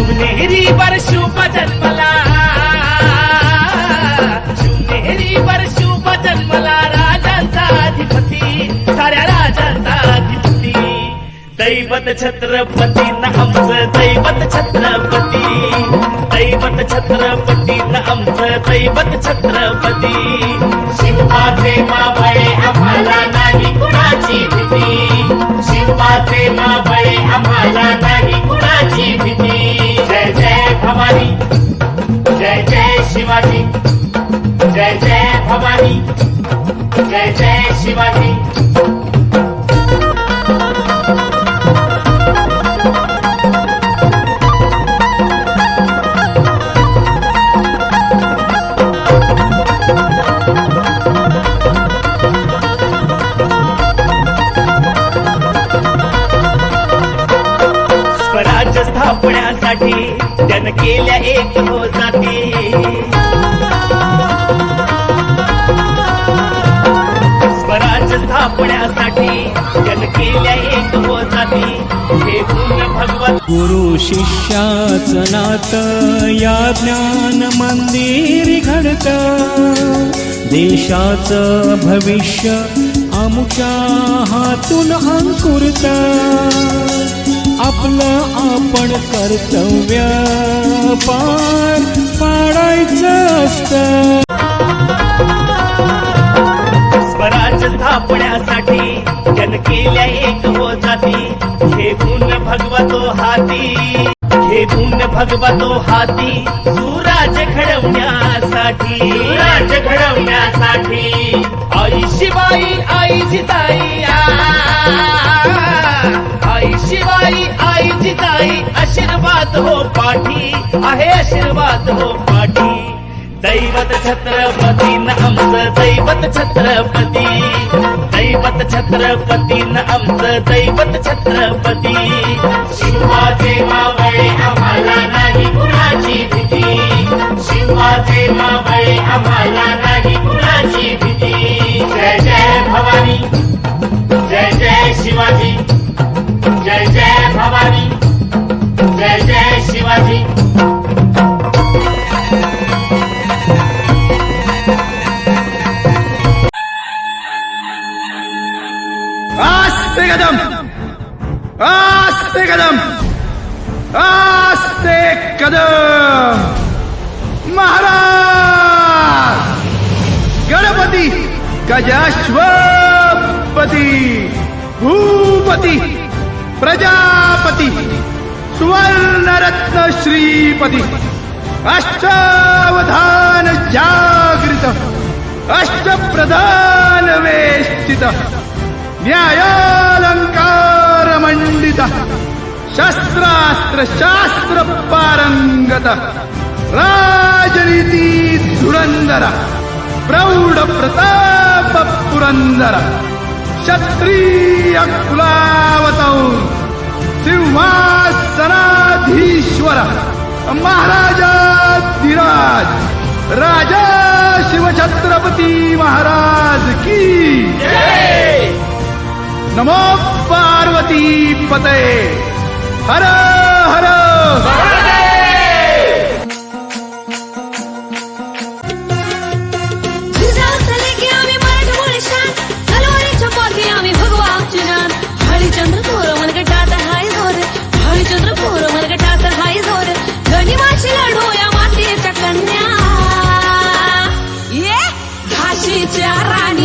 शिवनेरी वर शुभ जन्मला शिवनेरी वर शुभ जन्मला राजांचा अधिपती साऱ्या राजांचा अधिपती. दैवत छत्रपती न आमचं दैवत छत्रपती. दैवत छत्रपती न आमचं दैवत छत्रपती. शिवाचे मावळे आम्हाला नाही कुणाची भीती. शिवाचे मावळे स्वराज्य त्यानं केल्या एक हो जाती. स्वराज स्थापण्यासाठी त्यानं केल्या एक हो जाती. हे गुण भगवत गुरु शिष्याचं नात या ज्ञान मंदिर घडत. देशाचं भविष्य आमच्या हातून अंकुरता आपलं आपण कर्तव्य पार पाडायचं असतं. स्वराज स्थापण्यासाठी जन केल्या एक हो जाती. हे गुण भगवतो हाती. हे गुण भगवतो हाती. सुराज घडवण्यासाठी. सुराज घडवण्यासाठी. आई शिवाई आई जिताई आई शिवाई आई जिताई आशीर्वाद हो पाठी आहे आशीर्वाद हो पाठी. दैवत छत्रपती न आमचं दैवत छत्रपती. दैवत छत्रपती न आमचं दैवत छत्रपती. शिवाजी मावळे आम्हाला नाही कुणाची जय आस्ते कदम. आस्ते कदम. आस्ते कदम. महाराज. गणपती गजाश्वपती. भूपती प्रजापती. सुवर्णरत्न श्रीपती। अष्टावधान जागृत। अष्टप्रधान वेष्टित। न्यायालंकार मंडित। शस्त्रास्त्र शास्त्र पारंगत। राजनीती धुरंदर प्रौढ प्रताप पुरंदर। क्षत्रिय कुलावतौ। महाराजा महाराजाधिराज राजा शिवछत्रपती महाराज की नमो पार्वती पते हर हर। și ce arani